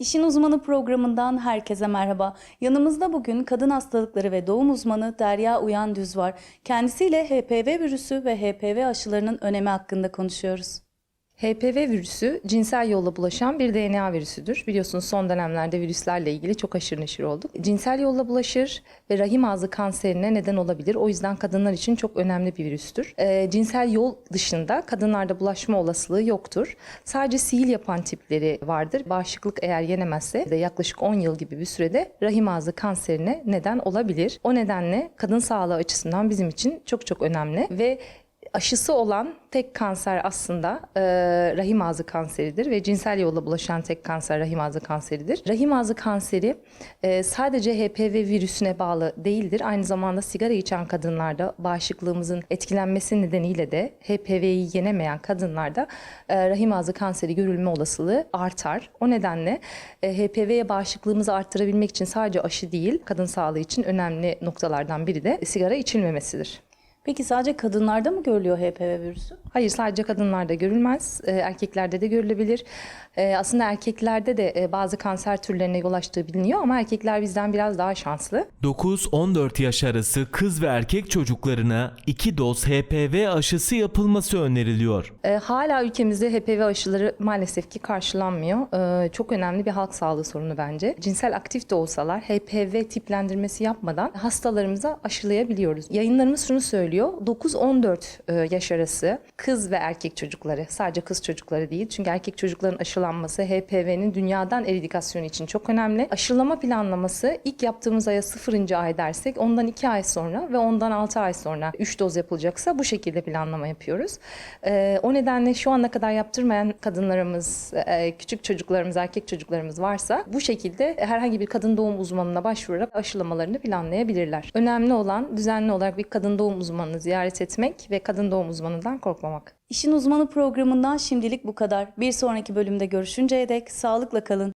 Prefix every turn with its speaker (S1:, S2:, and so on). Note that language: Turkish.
S1: İşin Uzmanı programından herkese merhaba. Yanımızda bugün kadın hastalıkları ve doğum uzmanı Derya Uyan Düz var. Kendisiyle HPV virüsü ve HPV aşılarının önemi hakkında konuşuyoruz.
S2: HPV virüsü cinsel yolla bulaşan bir DNA virüsüdür. Biliyorsunuz son dönemlerde virüslerle ilgili çok aşırı neşir olduk. Cinsel yolla bulaşır ve rahim ağzı kanserine neden olabilir. O yüzden kadınlar için çok önemli bir virüstür. Ee, cinsel yol dışında kadınlarda bulaşma olasılığı yoktur. Sadece sihir yapan tipleri vardır. Bağışıklık eğer yenemezse de yaklaşık 10 yıl gibi bir sürede rahim ağzı kanserine neden olabilir. O nedenle kadın sağlığı açısından bizim için çok çok önemli ve aşısı olan tek kanser aslında e, rahim ağzı kanseridir ve cinsel yolla bulaşan tek kanser rahim ağzı kanseridir. Rahim ağzı kanseri e, sadece HPV virüsüne bağlı değildir. Aynı zamanda sigara içen kadınlarda bağışıklığımızın etkilenmesi nedeniyle de HPV'yi yenemeyen kadınlarda e, rahim ağzı kanseri görülme olasılığı artar. O nedenle e, HPV'ye bağışıklığımızı arttırabilmek için sadece aşı değil, kadın sağlığı için önemli noktalardan biri de sigara içilmemesidir.
S1: Peki sadece kadınlarda mı görülüyor HPV virüsü?
S2: Hayır sadece kadınlarda görülmez, e, erkeklerde de görülebilir. E, aslında erkeklerde de e, bazı kanser türlerine yol açtığı biliniyor ama erkekler bizden biraz daha şanslı.
S3: 9-14 yaş arası kız ve erkek çocuklarına 2 doz HPV aşısı yapılması öneriliyor.
S2: E, hala ülkemizde HPV aşıları maalesef ki karşılanmıyor. Çok önemli bir halk sağlığı sorunu bence. Cinsel aktif de olsalar HPV tiplendirmesi yapmadan hastalarımıza aşılayabiliyoruz. Yayınlarımız şunu söylüyor. 9-14 e, yaş arası kız ve erkek çocukları, sadece kız çocukları değil. Çünkü erkek çocukların aşılanması HPV'nin dünyadan eradikasyonu için çok önemli. Aşılama planlaması ilk yaptığımız aya 0. ay dersek ondan 2 ay sonra ve ondan 6 ay sonra 3 doz yapılacaksa bu şekilde planlama yapıyoruz. Ee, o nedenle şu ana kadar yaptırmayan kadınlarımız, e, küçük çocuklarımız, erkek çocuklarımız varsa bu şekilde herhangi bir kadın doğum uzmanına başvurarak aşılamalarını planlayabilirler. Önemli olan düzenli olarak bir kadın doğum uzmanını ziyaret etmek ve kadın doğum uzmanından korkmamak.
S1: İşin Uzmanı programından şimdilik bu kadar. Bir sonraki bölümde görüşünceye dek sağlıkla kalın.